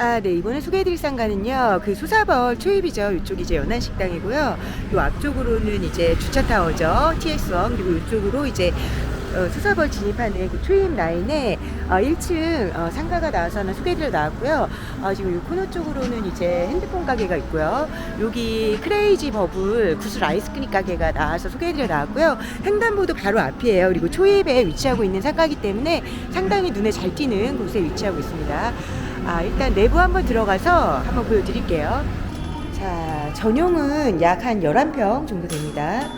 아, 네. 이번에 소개해드릴 상가는요. 그 소사벌 초입이죠. 이쪽이 이제 연안식당이고요. 요 앞쪽으로는 이제 주차타워죠. TS1. 그리고 이쪽으로 이제 어, 수사벌 진입하는 그 초입 라인에 어, 1층 어, 상가가 나와서는 소개해드려 나왔고요. 어, 지금 이 코너 쪽으로는 이제 핸드폰 가게가 있고요. 여기 크레이지 버블 구슬 아이스크림 가게가 나와서 소개해드려 나왔고요. 횡단보도 바로 앞이에요. 그리고 초입에 위치하고 있는 상가이기 때문에 상당히 눈에 잘 띄는 곳에 위치하고 있습니다. 아, 일단 내부 한번 들어가서 한번 보여드릴게요. 자, 전용은 약 한 11평 정도 됩니다.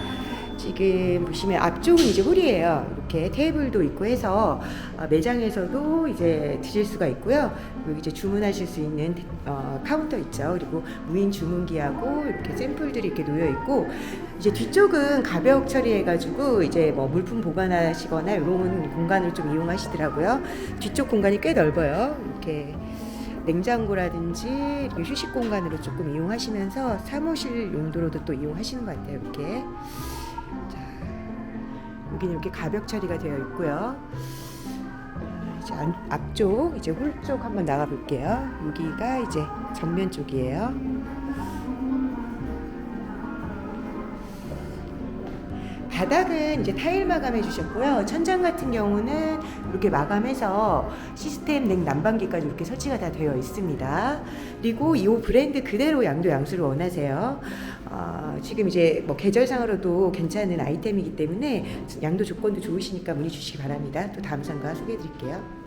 지금 보시면 앞쪽은 이제 홀이에요. 이렇게 테이블도 있고 해서 어, 매장에서도 이제 드실 수가 있고요. 여기 이제 주문하실 수 있는 어, 카운터 있죠. 그리고 무인 주문기하고 이렇게 샘플들이 이렇게 놓여 있고 이제 뒤쪽은 가벽 처리해가지고 이제 뭐 물품 보관하시거나 이런 공간을 좀 이용하시더라고요. 뒤쪽 공간이 꽤 넓어요. 이렇게 냉장고라든지 휴식 공간으로 조금 이용하시면서 사무실 용도로도 또 이용하시는 것 같아요. 이렇게. 자, 여기는 이렇게 가벽 처리가 되어 있고요. 아, 이제 안- 앞쪽 이제 홀 쪽 한번 나가 볼게요. 여기가 이제 정면 쪽이에요. 바닥은 이제 타일 마감해 주셨고요. 천장 같은 경우는 이렇게 마감해서 시스템 냉 난방기까지 이렇게 설치가 다 되어 있습니다. 그리고 이 브랜드 그대로 양도 양수를 원하세요. 어, 지금 이제 뭐 계절상으로도 괜찮은 아이템이기 때문에 양도 조건도 좋으시니까 문의 주시기 바랍니다. 또 다음 상가 소개해 드릴게요.